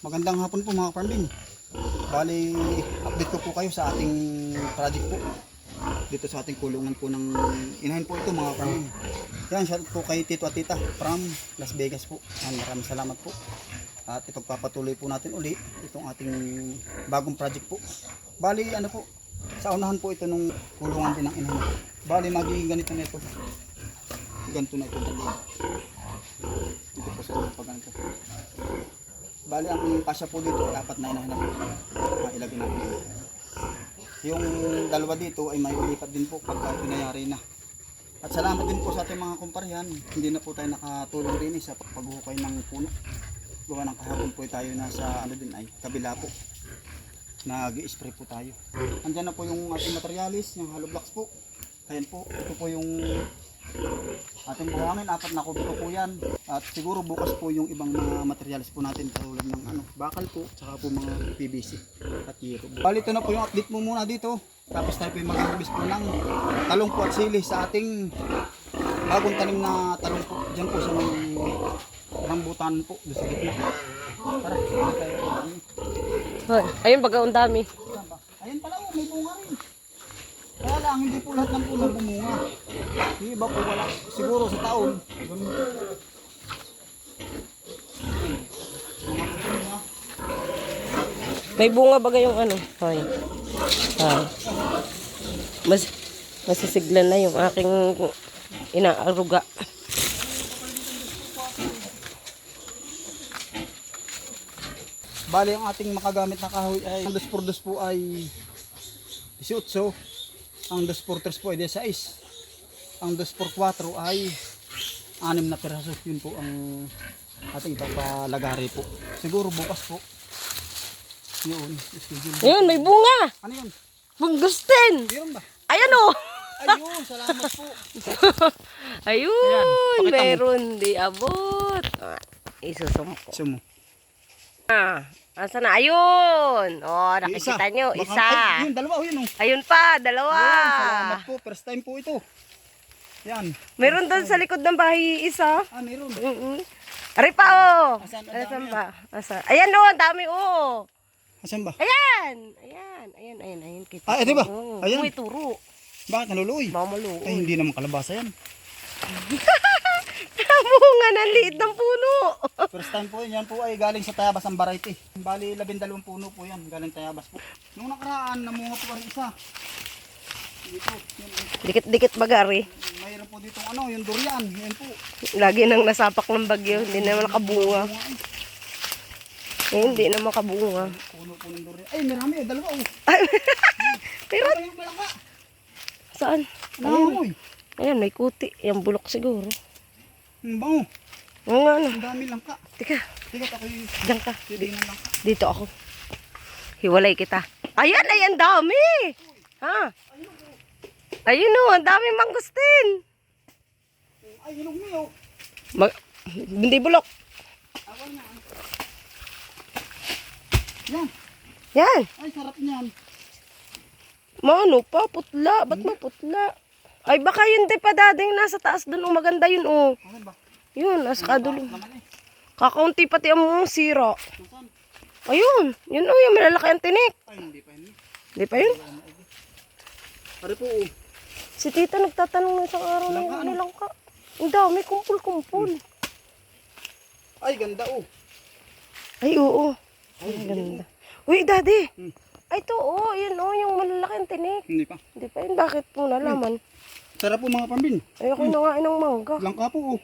Magandang hapon po mga farmbin. Bali, update ko po kayo sa ating project po. Dito sa ating kulungan po ng inahin po ito mga farmbin. Yan, shout out po kay Tito at Tita from Las Vegas po. Yan, maraming salamat po. At ipagpapatuloy po natin uli itong ating bagong project po. Bali, ano po, sa unahan po ito nung kulungan din ng inahin. Bali, magiging ganito na ito. Ganito na ito. Dito po sa pag ganito. Bali, ang kasya po dito, apat na inahin na po. Mailagay natin. Yung dalawa dito ay may ilipat din po pagka pinayari na. At salamat din po sa ating mga kumparihan. Hindi na po tayo nakatulong din eh sa paghuhukay ng puno. Gawa ng kahapon po tayo nasa ano din ay kabila po. Nag-spray po tayo. Andyan na po yung ating materialis, yung hollow blocks po. Ayan po, ito po yung ating buhangin, apat na kubo po yan. At siguro bukas po yung ibang mga materials po natin katulad ng ano, bakal po, tsaka po mga PVC at hero. Bali ito na po yung update mo muna dito. Tapos tayo po yung mag-harvest po ng talong po at sili sa ating bagong tanim na talong po. Diyan po sa may rambutan po, doon sa gitna. Tara, tayo. Ayun baga ang dami. Saan ba? Ayun pala, oh, may bunga rin. Kaya lang, hindi po lahat ng puno bumunga. Yung iba po wala. Siguro sa taon. Ganun. May bunga baga yung ano. Hoy. Hoy. Mas masisiglan na yung aking inaaruga. Bali, ang ating makagamit na kahoy ay ang 2 por 2 po ay 18. Ang 2 por 3 po ay 16. Ang 2 por 4 ay 6 na piraso. Yun po ang ating ipapalagari po. Siguro bukas po. Yun. schedule. Ayun, may bunga. Ano yun? Mangustin. Meron ba? Ayan oh. Ayun, salamat po. Ayun, Ayan, meron di abot. Ah, isusumpo. Sumo. Ah, asa na? Ayun. Oh, nakikita nyo, Baka- isa. Ay, yun, dalawa. Oh, yun, oh. Ayun pa, dalawa. Ayun, salamat po. First time po ito. Yan. Meron doon sa likod ng bahay isa. Ah, meron. Mm-mm. Ari pa oh. Asan? Asan pa? Asa? Ayan oh, ang dami oh. Asan ba? Ayan. Ayan, ayan, ayan, ayan. Kita. Ah, ito ba? Oh, Ayan. Uy, turo. Bakit naluluoy? Mamalo. Ay, hindi naman kalabasa yan. Bunga ng liit ng puno. First time po yan. Yan po ay galing sa Tayabas ang variety. Bali, labindalawang puno po yan. Galing Tayabas po. Nung nakaraan, namunga po rin isa. Dito. Yan, Dikit-dikit bagari. mayroon po dito ano, yung durian. Yan po. Lagi nang nasapak ng bagyo. Hindi naman nakabunga. Bunga, ay, Eh, hindi naman kabunga. puno po ng durian. Ay, marami. eh, Dalawa oh. Pero, Ay, malaka. saan? Nangangamoy. Ayan, may kuti. Yung bulok siguro. Ang bango. Oo nga ano. Ang dami langka. Teka, Tingnan ako yung diyan ka. langka. Dito ako. Hiwalay kita. Ayan, ayan, dami. Ha? Ayun o, ang dami mangustin. Ay, hinog mo yun. Mag hindi bulok. Awal na. Yan. Yan. Ay, sarap niyan. Mano pa, putla. Ba't putla? Ay, baka yun di pa dading nasa taas dun. Oh, maganda yun, oh. Asan ba? Yun, nasa kadulo. Eh. Kakaunti pati ang sira. Ayun. Yun, oh, yung malalaki ang tinik. Ay, hindi pa yun. Di pa yun? Pare po, oh. Si tita nagtatanong ng isang araw ng Langka, ano ano? lang ka. Ang dami, kumpul-kumpul. Ay, ganda oh. Ay, oo. Ay, ganda. Uy, daddy. Hmm. Ay, ito, oh. Yan, oh, yung malalaki ang tinik. Hindi pa. Hindi pa yun. Bakit po nalaman? Sarap po mga pambin. Ayoko na nga ng mangga. Langka po, oh.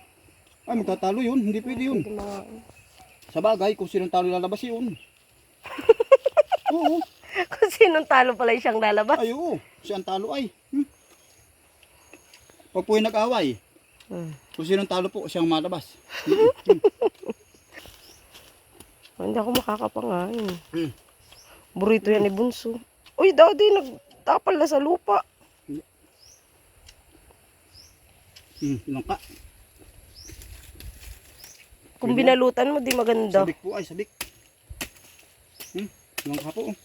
Ay, magtatalo yun. Hindi pwede yun. Sa bagay, kung sinong talo lalabas yun. oo. Kung sinong talo pala siyang lalabas. Ay, oo. Siya ang talo ay. Hmm. Pag po yung nag-away, Hmm. kung sinong talo po, siyang malabas. Hindi ako makakapangain. Hmm. Burrito yan ni Bunso. Uy, daddy, nagtapal na sa lupa. Hmm, langka. Kung binalutan mo, di maganda. Sabik po ay, sabik. Hmm, langka po, oh.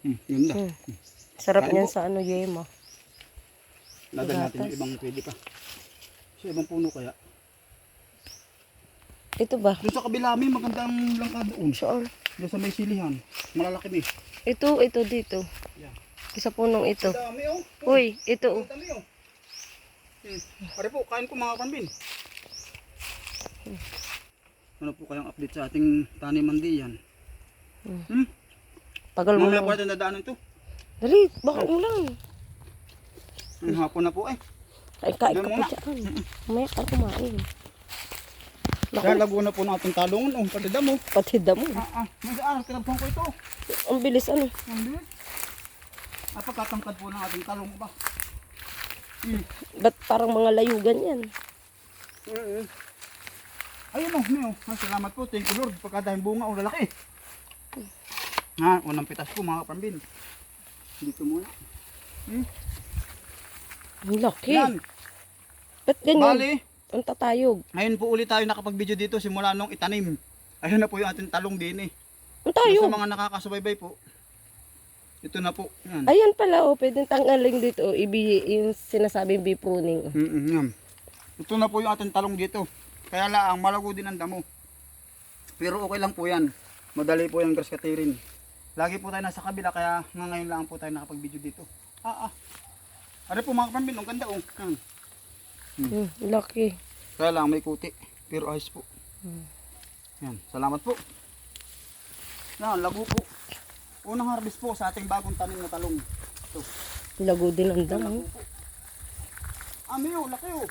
Hmm, ganda. Hmm. Sarap Kain niyan po. sa ano, yema. Lagan natin yung ibang pwede pa. Sa ibang puno kaya. Ito ba? Doon sa kabila may magandang langka doon. Saan? Doon sa may silihan. Malalaki may. Ito, ito dito. Yan. Isa punong ito. Dami oh. Uy, ito. Dami oh. Hmm. Pare po, kain ko mga kanbin. Ano po kayong update sa ating taniman diyan? Hmm? Tagal mo Mamaya po na. natin dadaanan to. Dali, baka ulang. Ang hapon na po eh. Ay, kain ka muna. dyan. Mamaya ka kumain. Kaya Naku, lago na po natin talungan oh. Pati damo. pati damo. Ah, ah. May daan. Tinabang ko ito. Ang bilis ano. Ang bilis. Pagkatangkad po ng ating talong ba? Hmm. Ba't parang mga layugan yan? Mm-hmm. Ayun oh, Mio. Ah, salamat po. Thank you Lord. Pagkadahing bunga, oh, lalaki. Ha, unang pitas po mga kapambin. Dito muna. Hmm? Ang laki. Yan. Ba't ganyan? Bali, Ang tatayog. ngayon po ulit tayo nakapag-video dito simula nung itanim. Ayun na po yung ating talong din eh. Ang Sa tayog. mga nakakasubaybay po. Ito na po. Yan. Ayan pala, oh, pwedeng tanggalin dito. oh, Ibi, yung sinasabing bee pruning. Mm-mm, yan. Ito na po yung ating talong dito. Kaya lang, malago din ang damo. Pero okay lang po yan. Madali po yung grass cutting. Lagi po tayo nasa kabila kaya nga ngayon lang po tayo nakapag-video dito. Ah, ah. Ano po mga kapambin, ang ganda oh. Yan. Hmm, laki. Kaya lang may kuti. Pero ayos po. Hmm. Yan, salamat po. Yan, lago po. Unang harvest po sa ating bagong tanim na talong. Ito. Lago din ang po. Ah, may oh, laki oh.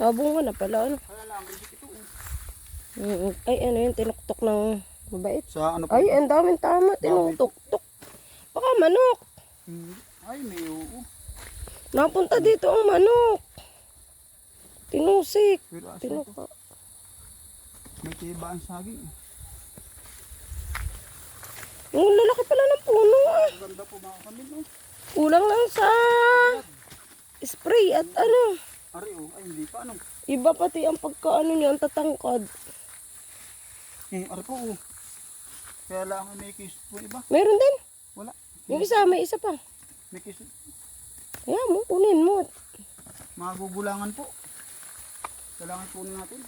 Nabunga na pala. Ano? Kaya lang, ito oh. Mm, Ay, ano yun, tinuktok ng mabait. Sa ano po? Ay, ang daming tama, tinuktok-tok. Baka manok. Hmm. Ay, may oo. Napunta dito ang manok. Tinusik. Tinuka. May tiba ang saging. Ang lalaki pala ng puno ah. Ganda po mga kami no. Kulang lang sa spray at ano. Ari oh, ay hindi pa ano. Iba pati ang pagkaano niya, ang tatangkad. Eh, ari po oh. Kaya lang may kiss po iba. Meron din. Wala. Yung isa, may isa pa. May kiss. Ayan mo, kunin mo. Magugulangan po. Kailangan punin natin.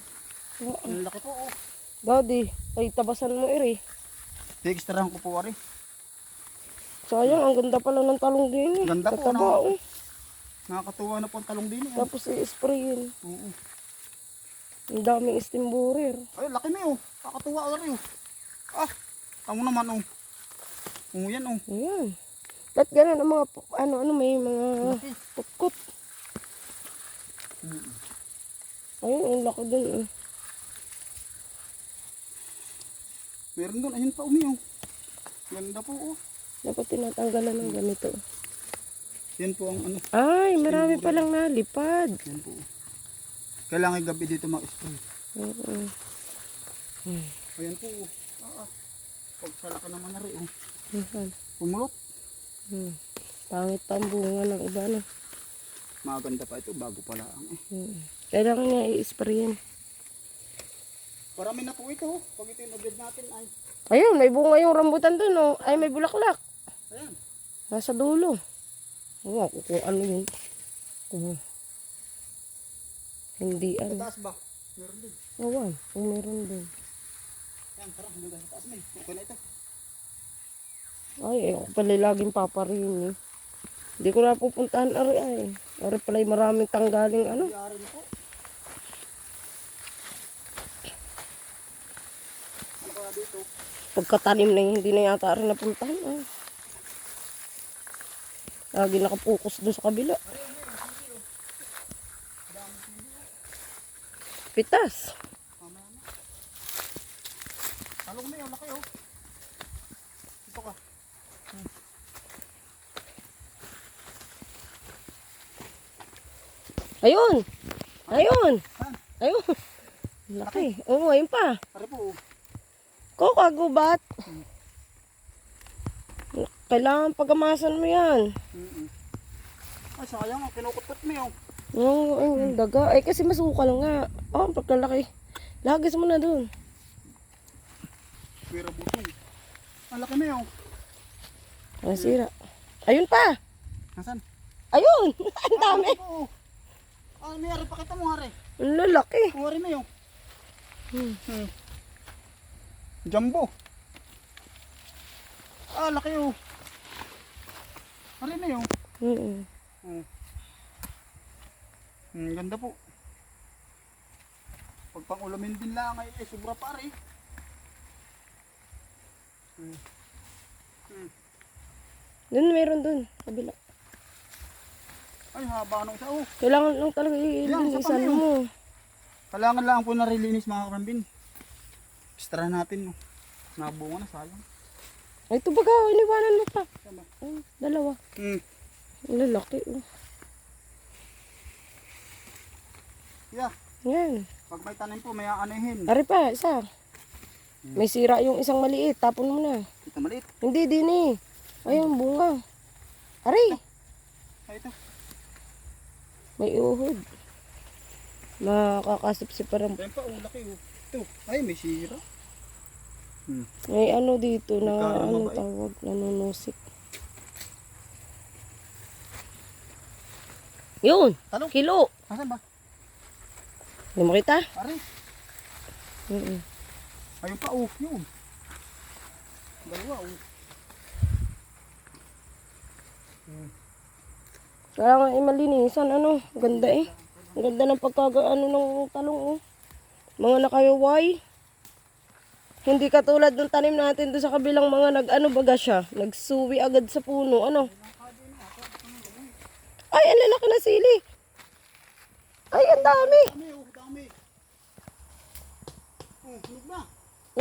Ang laki po oh. Daddy, ay tabasan mo iri. Extrahan ko po ari. Sayang, ang ganda pala ng talong din eh. Ganda po, Tataba, no? oh. Nakakatuwa na po ang talong din eh. Tapos i-sprayin. Oo. Ang daming stimborer. Ay, laki na oh. Nakakatuwa ari oh. Ah, tamo naman oh. Oo yan oh. Ayan. Ba't ganun ang mga, ano, ano, may mga Laki. putkot. Ayun, ang laki din eh. Meron doon, ayun pa umi oh. Ganda po oh. Dapat tinatanggalan ng ganito. Yan po ang ano. Ay, marami palang nalipad. Yan po. Kailangan gabi dito mag-spray. Oo. Ayan po. oh. Ah, ah. Pagsala ka naman na rin. Oh. Ayan. Pumulot. Hmm. Pangit pa ang bunga ng iba na. Maganda pa ito bago pala ang eh. Hmm. Kailangan niya i-sprayin. Parami na po ito. oh. Pag ito yung nabid natin ay. Ayun, may bunga yung rambutan dun, oh. Ay, may bulaklak. Ayan. Nasa dulo. Oo, kung ano yun. Kung hindi Sa ano. taas ba? Meron din. Awan, kung meron din. Yan, tara. Hindi sa taas may. Okay na ito. Ay, eh, ako pala laging paparin eh. Hindi ko na pupuntahan ari ay. Ari pala maraming tanggaling ano. Yari na po. Ano kaya dito? Pagkatanim na hindi na yata ari napuntahan. Ay. Lagi nakapokus doon sa kabila. Pitas. Talong na yun. Laki oh. Ito ka. Ayun! Ayun! Ayun! Laki. Oo, ayun pa. Pare po. Oh. Kokagubat. Kailangan pagamasan mo yan. Mm-mm. Ay, sayang. oh. Kinukot-kot mo yun. Yung, yung, yung daga. Eh, kasi masukal nga. Oh, pagkalaki. Lagis mo na dun. Pwera butong. Ang laki na yun. Nasira. Ayun pa. Nasaan? Ayun! Ang dami! Ah, may ari, pakita mo, ari. Ang lalaki. Ang ari mo yun. Hmm. Hmm. Jumbo. Ah, laki oh. Ari na yun. Mm. Hmm. Hmm, ganda po. Pag pang ulamin din lang ay eh, sobra pa rin. Hmm. Hmm. Doon, meron doon. Kabila. Ay, haba ng isa. Oh, Kailangan lang talaga Yan, isa meron. mo. kailangan lang po na relinis mga karambin. Extra natin. No. Nabunga na, sayang. Ay, ito baga, iniwanan mo pa. Ay, dalawa. Hmm. Ang lalaki. Oh. Yeah. Yan. Pag may tanim po, may aanihin. Ari pa, isa. May sira yung isang maliit. Tapon mo na. Ito maliit. Hindi, din eh. Ayun, bunga. Ari, Ay, ito. may uhod. Makakasipsip pa rin. Ayun pa, oh, laki oh. Ito. Ay, may sira. Hmm. May ano dito na, Magkano anong mabait? tawag, nanunusik. Yun, Talong. kilo. Asan ba? Hindi mo kita? Ari. Mm Ayun pa, oh. Yun. Dalawa, oh. Kaya nga eh, malinisan, ano, ganda eh. Ang ganda ng pagkaga, ano ng talong, oh. Mga nakayaway. Hindi katulad ng tanim natin doon sa kabilang mga nag-ano baga siya. Nagsuwi agad sa puno, ano. Ay, ang lalaki na sili. Ay, ang dami.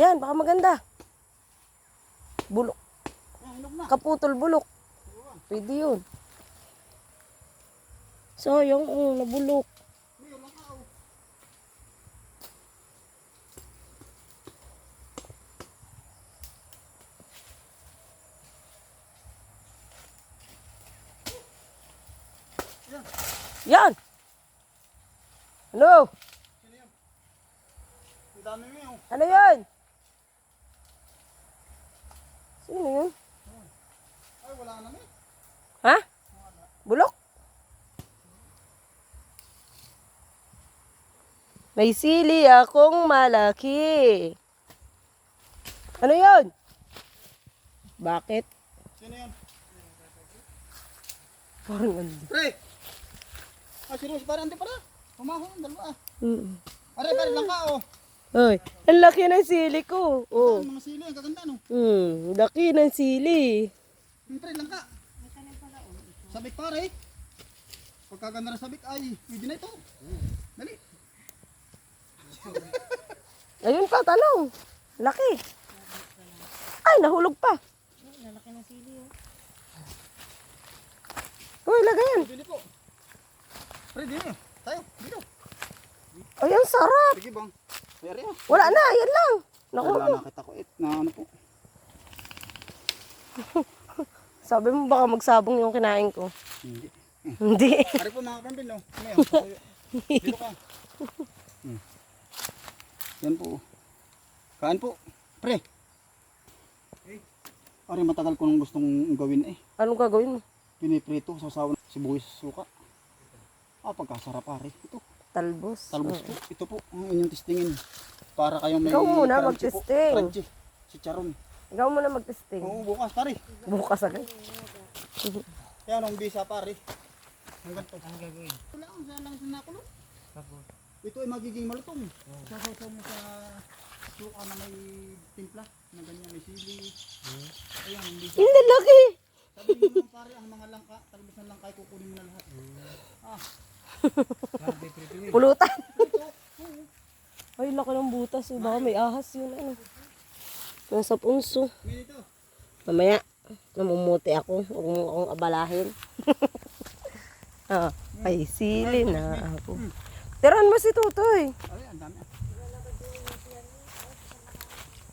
Yan, baka maganda. Bulok. Kaputol bulok. Pwede yun. So, yung oh, nabulok. Yan! Ano? Dami mo, oh. Ano yan? Sino yun? Ay, wala na, eh. Ha? Bulok? May sili akong malaki. Ano yun? Bakit? Sino yan? Parang ano. Pre! Ah, Rose, parang hindi pala. Humahon, dalawa. Mm. Are, pare lang ka, oh. Ay, ang laki ng sili ko. Oh. Ang mga sili, ang kaganda, no? Hmm, laki ng sili. Pre lang ka. Sabik pare. Pagkaganda na sabik, ay, pwede na ito. Dali. Ayun pa, tanong. Laki. Ay, nahulog pa. Uy, lagayan. Dili po. Pre, dili. Tayo, dito. Ay, ang sarap. Sige bang. Ayari ah. Wala na, yan lang. Naku, Wala nakita ko it na ano po. sabi mo baka magsabong yung kinain ko. Hindi. Hindi. Ari po mga pambil, no? Ngayon, tayo. Dito ka. Hmm. Yan po. Kain po. Pre. Ari, matagal ko nung gustong gawin eh. Anong gagawin mo? Piniprito sa sawan, sibuyas, suka. Ah, pagkasarap pare. Ito, Talbos. talbos po. Ito po, ang inyong testingin. Para kayong may Ikaw muna crunchy po. mag-testing. Crunchy. Si Charon. Ikaw muna magtesting. Oo, bukas pare. Bukas agad. Yan ang bisa pare. Ang ganito. Ang gagawin? Wala ang saan lang sinakulong. Ito ay magiging malutong. Sasaw mo sa suka na may timpla. Na ganyan, may sili. Ayan, ang bisa. Hindi, laki. Sabi mo naman pare, ang mga langka, talbusan langka ay kukunin mo na lahat. Ah, Pulutan. Ay, laki ng butas. eh. Baka may ahas yun. Ano. Nasa punso. Mamaya, namumuti ako. Huwag mo akong abalahin. ah, ay, sili na ako. Tiran mo si Tutoy. Ay, ang dami.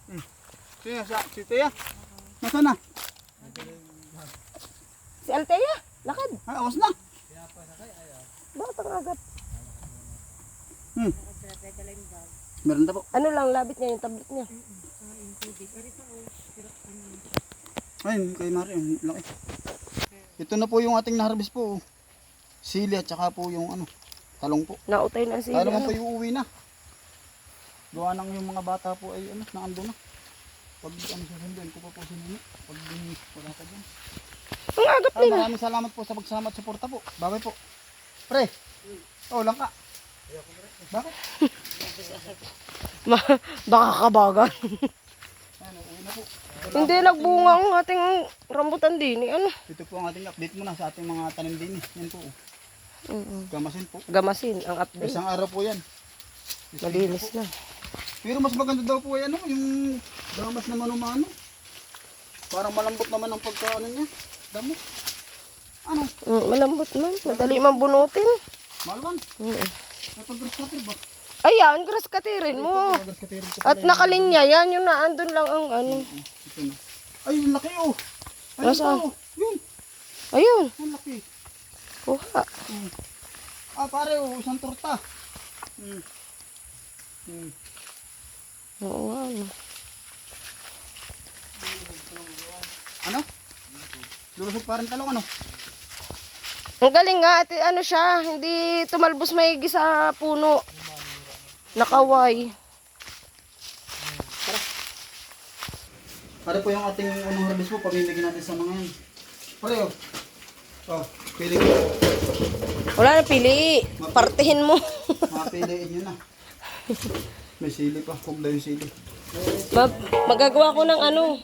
Hmm. Siya, siya, si Tia. Nasaan na? Si Altea, lakad. Ay, awas na. Bakit ang agad? Hmm. Meron na po. Ano lang, labit niya yung tablet niya. Ayun, kay Mari, ang laki. Ito na po yung ating na-harvest po. sili at saka po yung ano, talong po. Nautay na si Kaya naman ano. po yung uwi na. Gawa nang yung mga bata po ay ano, naando na. Pag ano susunduin ko pa po si Nini. Pag um, wala ka dyan. Ang agap Ah, nila. maraming salamat po sa pagsama at suporta po. Babay po. Pre. Oh, lang ka. Bakit? Ma- baka kabagan. Ano, uwi na po. Hindi nagbunga ang ating rambutan din. eh. Ano? Ito po ang ating update muna sa ating mga tanim din. eh. Yan po. oh. Mm-mm. Gamasin po. Gamasin ang update. Isang araw po yan. Malinis na. Pero mas maganda daw po yan, ano, yung damas na mano-mano. Parang malambot naman ang pagkaano niya. Damo. Ano? Mm, malambot man. Madali man bunutin. Malwan. Mm. May pag-grass cutter ba? Ayan, grass katirin mo. At nakalinya, yan yung naandun lang ang ano. Ito na. Ay, yung laki oh. Ay, Nasaan? ito. Yun. Ayun, Ang laki. kuha. Hmm. Ah, pare, oh, isang torta. Hmm. Hmm. Oo ano. Ano? Lulusog pa rin talong, ano? Ang galing nga, at ano siya, hindi tumalbos maigi sa puno. Nakaway. Pare po yung ating unang harvest po, pamimigyan natin sa mga yan. Pare, oh. Oh, pili ko. Wala na pili. Partihin mo. Mapiliin nyo na. May sili pa, kung yung sili. Ma- magagawa ko ng ano.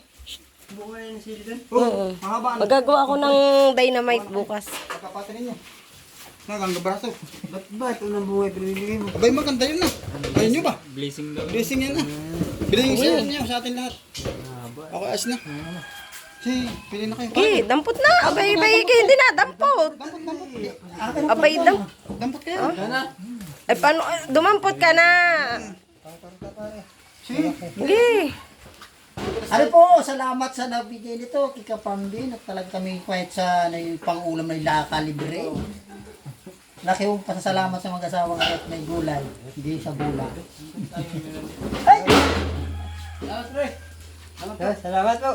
Oh, mahaba na. Magagawa ko ng dynamite bukas. Pagkapatin ninyo. Nagang gabraso. Ba't ba ito ng buhay pinibigay mo? Abay, maganda yun na. Ayun nyo ba? Blessing daw. Blessing yan na. Blessing sa inyo, sa atin lahat. Ako as na. Si, pili na kayo. Eh, dampot na. Abay, abay, kayo hindi na. Dampot. Dampot, dampot. Abay, dam. Dampot kayo. Ay, paano? Dumampot ka na. Si, Sige. Ano po, salamat sa nabigay nito, kika Pambin, at talaga kami kahit sa na yung pang-ulam na laka libre. Laki yung pasasalamat sa mag-asawang at may gulay, hindi sa gulay. Ay! Salamat po.